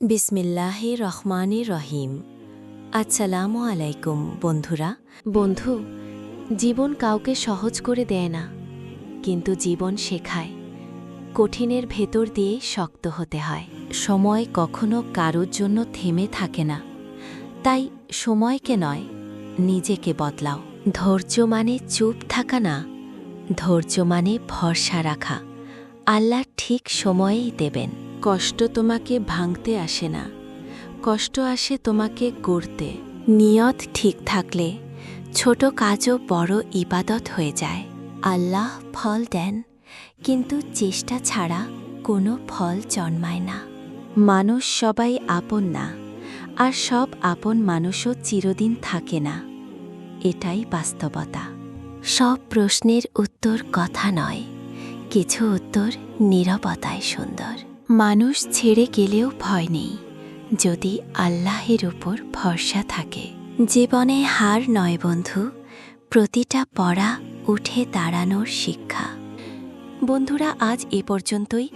বিসমিল্লাহে রহমানে রহিম আসসালামু আলাইকুম, বন্ধুরা। বন্ধু, জীবন কাউকে সহজ করে দেয় না, কিন্তু জীবন শেখায়। কঠিনের ভেতর দিয়ে শক্ত হতে হয়। সময় কখনো কারোর জন্য থেমে থাকে না। তাই সময়কে নয়, নিজেকে বদলাও। ধৈর্য মানে চুপ থাকা না, ধৈর্য মানে ভরসা রাখা। আল্লাহ ঠিক সময়েই দেবেন। কষ্ট তোমাকে ভাঙতে আসে না। কষ্ট আসে তোমাকে গড়তে। নিয়ত ঠিক থাকলে ছোট কাজও বড় ইবাদত হয়ে যায়। আল্লাহ ফল দেন, কিন্তু চেষ্টা ছাড়া কোনো ফল জন্মায় না। মানুষ সবাই আপন না, আর সব আপন মানুষও চিরদিন থাকে না। এটাই বাস্তবতা। সব প্রশ্নের উত্তর কথা নয়, কিছু উত্তর নীরবতায় সুন্দর। মানুষ ছেড়ে গেলেও ভয় নেই, যদি আল্লাহের উপর ভরসা থাকে। জীবনে হার নয় বন্ধু, প্রতিটা পড়া উঠে দাঁড়ানোর শিক্ষা। বন্ধুরা, আজ এ পর্যন্তই।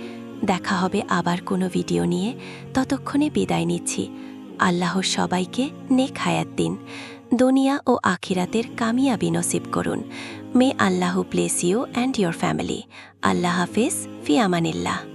দেখা হবে আবার কোনো ভিডিও নিয়ে। ততক্ষণে বিদায় নিচ্ছি। আল্লাহ সবাইকে নেক হায়াত দিন। দুনিয়া ও আখিরাতের কামিয়াবি নসিব করুন। May Allah bless you and your family আল্লাহ হাফিজ, ফি আমানিল্লাহ।